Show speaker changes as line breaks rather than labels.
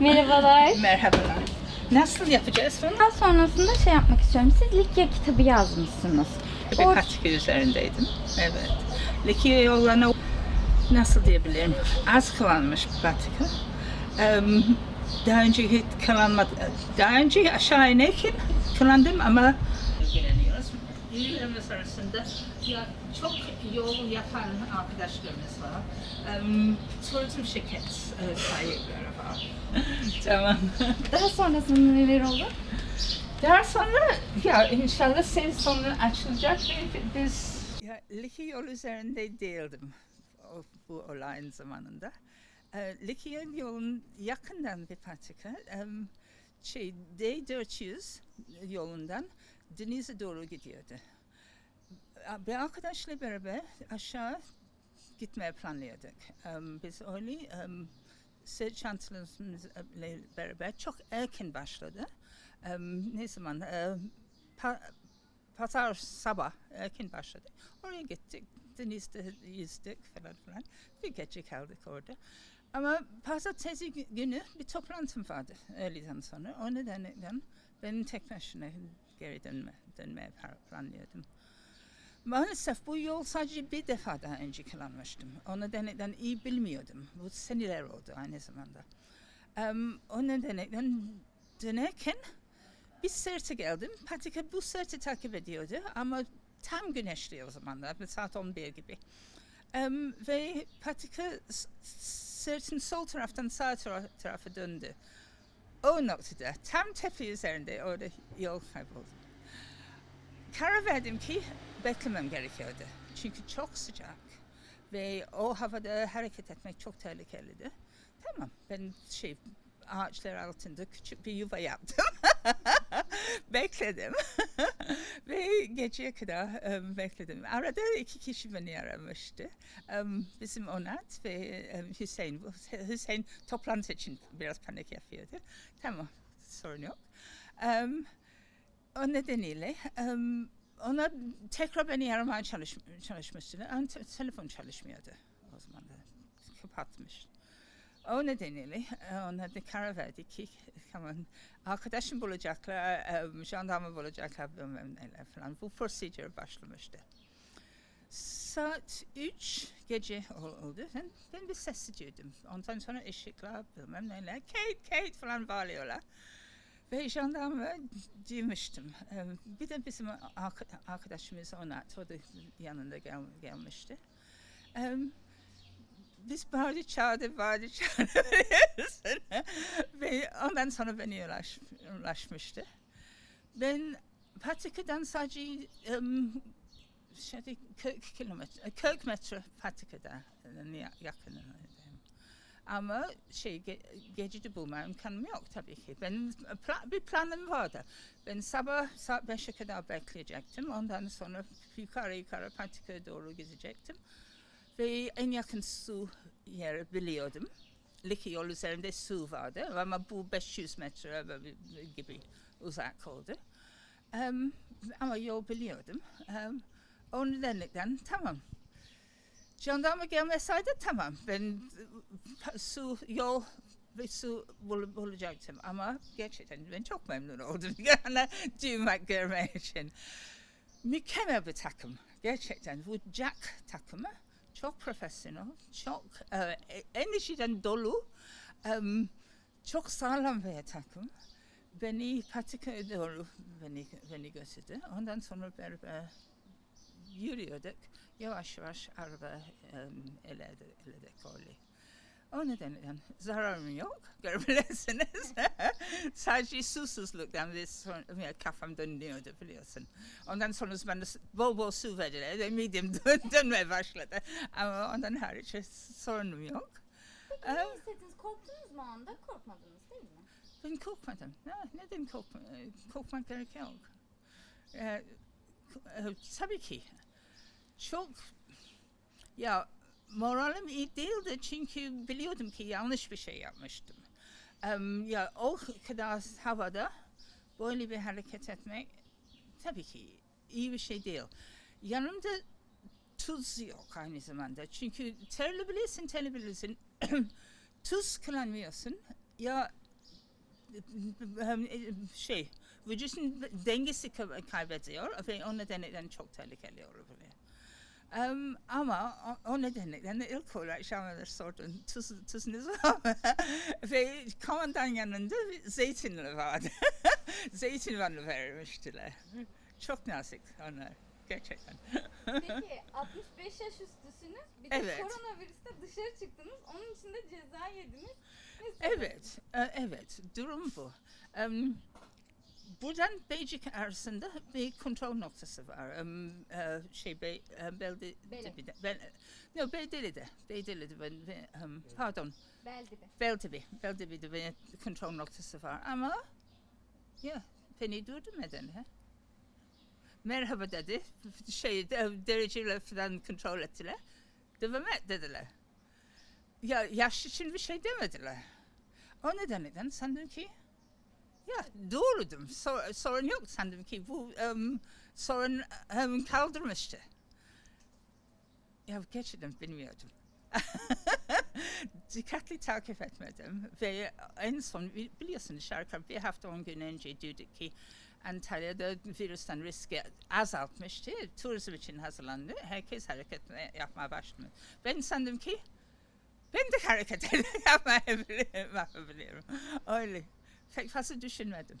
Merhabalar.
Merhabalar. Nasıl yapacağız bunu?
Daha sonrasında şey yapmak istiyorum. Siz Likya kitabı yazmışsınız.
Bir
Or-
patika üzerindeydim. Evet. Likya yollarına nasıl diyebilirim? Az kullanmış bir patika. Daha önce hiç kullanmadı. Daha önce aşağı inerken kullandım ama. Üyelerimiz arasında ya çok yol yapan arkadaşlarımız var. Em, turizm şirket e, sahipleri var. tamam.
Daha sonrasında neler olur?
Daha sonra ya inşallah sene sonu açılacak ve biz... Ya Likya yol üzerinde değildim o, bu olayın zamanında. Ee, Likya yolun yakından bir patika. em, şey, D400 yolundan denize doğru gidiyordu. Bir arkadaşla beraber aşağı gitmeye planlıyorduk. Em, biz öyle em, sırt çantalarımızla beraber çok erken başladı. Em, ne zaman? Em, pa- pazar sabah erken başladı. Oraya gittik. Denizde yüzdük falan falan. Bir gece kaldık orada. Ama pazartesi gü- günü bir toplantım vardı öğleden sonra. O nedenden ben tek başına geri dönme, dönmeye planlıyordum. Maalesef bu yol sadece bir defa daha önce kullanmıştım. O nedenden iyi bilmiyordum. Bu seneler oldu aynı zamanda. Em, o nedenden dönerken bir sırtı geldim. Patika bu sırtı takip ediyordu ama tam güneşli o zamanlar. Saat 11 gibi. Em, ve patika sırtın sol taraftan sağ tara- tarafa döndü. O noktada tam tepe üzerinde orada yol kayboldu. Karar verdim ki beklemem gerekiyordu. Çünkü çok sıcak ve o havada hareket etmek çok tehlikeliydi. Tamam ben şey ağaçlar altında küçük bir yuva yaptım. bekledim ve geceye kadar em, bekledim. Arada iki kişi beni aramıştı. Em, bizim Onat ve em, Hüseyin. Hüseyin toplantı için biraz panik yapıyordu. Tamam sorun yok. Em, o nedeniyle em, ona tekrar beni aramaya çalış, çalışmıştı. Ama te- telefon çalışmıyordu o zaman da. Kapatmış. O nedeniyle ona da karar verdik ki tamam, arkadaşım bulacaklar, em, jandarma bulacaklar bilmem neler falan. Bu prosedür başlamıştı. Saat 3 gece ol- oldu. Ben, ben bir ses duydum. Ondan sonra ışıklar bilmem neler. Kate, Kate falan bağırıyorlar. Ve jandarma duymuştum. Ee, Bir de bizim arka- arkadaşımız Onat, o da yanında gel, gelmişti. Ee, Biz bağırdı çağırdı, bağırdı çağırdı. Ve ondan sonra beni ulaş, ulaşmıştı. Ben Patika'dan sadece um, şeyde 40 kilometre, 40 metre Patika'da yakınındayım. Ama şey ge, gecede bulma imkanım yok tabii ki. Benim pla- bir planım vardı. Ben sabah saat 5'e kadar bekleyecektim. Ondan sonra yukarı yukarı Patika'ya doğru gidecektim. Ve en yakın su yeri biliyordum. Likya yol üzerinde su vardı ama bu 500 metre gibi uzak oldu. Em, ama yol biliyordum. Um, o nedenden tamam. Jandarma gelmeseydi tamam. Ben e, su, yol ve su bul, bulacaktım. Ama gerçekten ben çok memnun oldum. Yani duymak görmek için. Mükemmel bir takım. Gerçekten bu Jack takımı çok profesyonel, çok e, enerjiden dolu, em, çok sağlam bir takım. Beni patikaya doğru beni, beni götürdü. Ondan sonra beraber yürüyorduk. Yavaş yavaş araba um, eledik, eledik öyle. O nedenden zararım yok, görebilirsiniz. Sadece susuzluktan ve sonra, kafam dönüyordu biliyorsun. Ondan sonra bana bol bol su verdiler ve midem dön, dönmeye başladı. Ama ondan hariç sorunum yok.
Peki
Ee,
ne hissettiniz? Korktunuz mu anda? Korkmadınız değil mi?
Ben korkmadım. Ne, neden korkma, korkmak gerek yok. Ee, e, tabii ki. Çok ya moralim iyi değildi çünkü biliyordum ki yanlış bir şey yapmıştım. Em, ya o kadar havada böyle bir hareket etmek tabii ki iyi bir şey değil. Yanımda tuz yok aynı zamanda. Çünkü terlebilirsin, terlebilirsin. tuz kullanmıyorsun ya şey vücudun dengesi kay- kaybediyor ve o nedenden çok tehlikeli olabilir. Em, ama o, o nedenle de ilk olarak şamalar sordun tuz, tuzunuz var mı? ve komandan yanında zeytinli vardı. Zeytinyağı vermiştiler. Çok nazik onlar gerçekten.
Peki 65 yaş üstüsünüz. Bir de
Evet.
koronavirüste dışarı çıktınız. Onun için de ceza yediniz. Ne
Evet, e, evet. Durum bu. Em, buradan Beijing arasında bir kontrol noktası var. Em, e, şey, Be, e, Belde,
Bele.
Ben, no, Beydeli'de. Beydeli'de. Ben, ben, em, pardon,
Beldibi.
Beldibi. Beldibi'de bir kontrol noktası var. Ama ya beni durdurmadan. Ha? Merhaba dedi. Şey, de- dereceyle falan kontrol ettiler. Devam et dediler. Ya yaş için bir şey demediler. O nedenle sandım ki ya doğrudum. Sor- sorun yok sandım ki bu em, sorun em, kaldırmıştı. Ya gerçekten bilmiyordum. Dikkatli takip etmedim ve en son bi- biliyorsun şarkı bir hafta on gün önce duyduk ki Antalya'da virüsten riski azaltmıştı. Turizm için hazırlandı. Herkes hareket yapmaya başladı. Ben sandım ki ben de hareket yapmayabilirim. yapabilirim. Fast du schön werden.